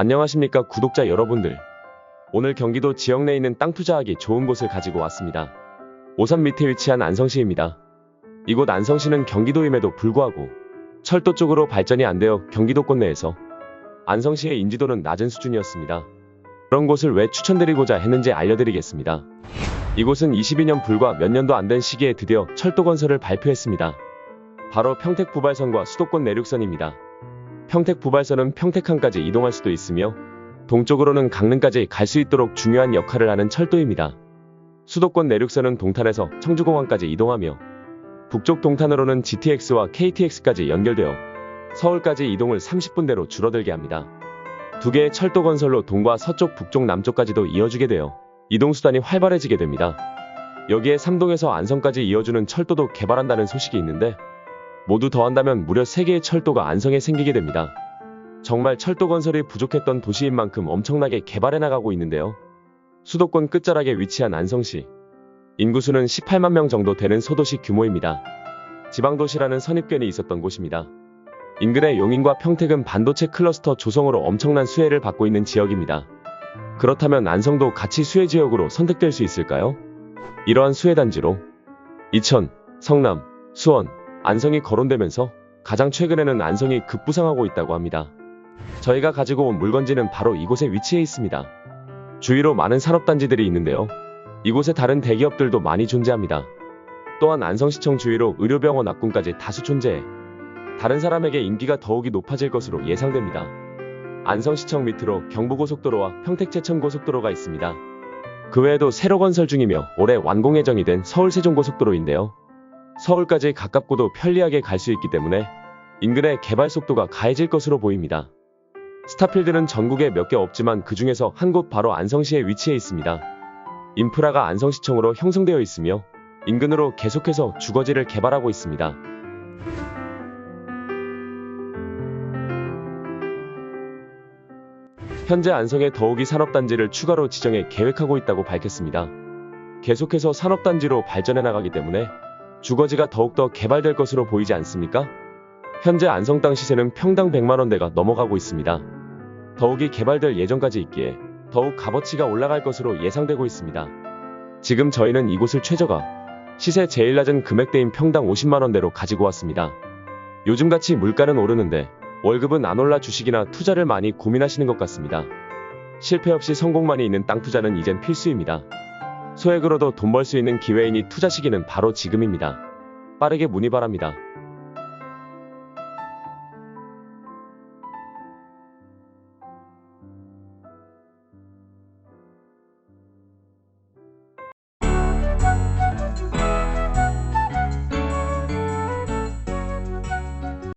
안녕하십니까 구독자 여러분들. 오늘 경기도 지역 내에 있는 땅 투자하기 좋은 곳을 가지고 왔습니다. 오산 밑에 위치한 안성시입니다. 이곳 안성시는 경기도임에도 불구하고 철도 쪽으로 발전이 안 되어 경기도권 내에서 안성시의 인지도는 낮은 수준이었습니다. 그런 곳을 왜 추천드리고자 했는지 알려드리겠습니다. 이곳은 22년 불과 몇 년도 안 된 시기에 드디어 철도 건설을 발표했습니다. 바로 평택 부발선과 수도권 내륙선입니다. 평택 부발선은 평택항까지 이동할 수도 있으며 동쪽으로는 강릉까지 갈 수 있도록 중요한 역할을 하는 철도입니다. 수도권 내륙선은 동탄에서 청주공항까지 이동하며 북쪽 동탄으로는 GTX와 KTX까지 연결되어 서울까지 이동을 30분대로 줄어들게 합니다. 두 개의 철도 건설로 동과 서쪽, 북쪽, 남쪽까지도 이어주게 되어 이동수단이 활발해지게 됩니다. 여기에 삼동에서 안성까지 이어주는 철도도 개발한다는 소식이 있는데 모두 더한다면 무려 3개의 철도가 안성에 생기게 됩니다. 정말 철도 건설이 부족했던 도시인 만큼 엄청나게 개발해 나가고 있는데요. 수도권 끝자락에 위치한 안성시. 인구수는 18만 명 정도 되는 소도시 규모입니다. 지방도시라는 선입견이 있었던 곳입니다. 인근의 용인과 평택은 반도체 클러스터 조성으로 엄청난 수혜를 받고 있는 지역입니다. 그렇다면 안성도 같이 수혜 지역으로 선택될 수 있을까요? 이러한 수혜 단지로 이천, 성남, 수원, 안성이 거론되면서 가장 최근에는 안성이 급부상하고 있다고 합니다. 저희가 가지고 온 물건지는 바로 이곳에 위치해 있습니다. 주위로 많은 산업단지들이 있는데요. 이곳에 다른 대기업들도 많이 존재합니다. 또한 안성시청 주위로 의료병원 학군까지 다수 존재해 다른 사람에게 인기가 더욱이 높아질 것으로 예상됩니다. 안성시청 밑으로 경부고속도로와 평택제천고속도로가 있습니다. 그 외에도 새로 건설 중이며 올해 완공 예정이 된 서울 세종고속도로인데요. 서울까지 가깝고도 편리하게 갈 수 있기 때문에 인근의 개발 속도가 가해질 것으로 보입니다. 스타필드는 전국에 몇 개 없지만 그 중에서 한 곳 바로 안성시에 위치해 있습니다. 인프라가 안성시청으로 형성되어 있으며 인근으로 계속해서 주거지를 개발하고 있습니다. 현재 안성에 더욱이 산업단지를 추가로 지정해 계획하고 있다고 밝혔습니다. 계속해서 산업단지로 발전해 나가기 때문에 주거지가 더욱더 개발될 것으로 보이지 않습니까? 현재 안성 땅 시세는 평당 100만원대가 넘어가고 있습니다. 더욱이 개발될 예정까지 있기에 더욱 값어치가 올라갈 것으로 예상되고 있습니다. 지금 저희는 이곳을 최저가 시세 제일 낮은 금액대인 평당 50만원대로 가지고 왔습니다. 요즘같이 물가는 오르는데 월급은 안 올라 주식이나 투자를 많이 고민하시는 것 같습니다. 실패 없이 성공만이 있는 땅 투자는 이젠 필수입니다. 소액으로도 돈 벌 수 있는 기회이니 투자 시기는 바로 지금입니다. 빠르게 문의 바랍니다.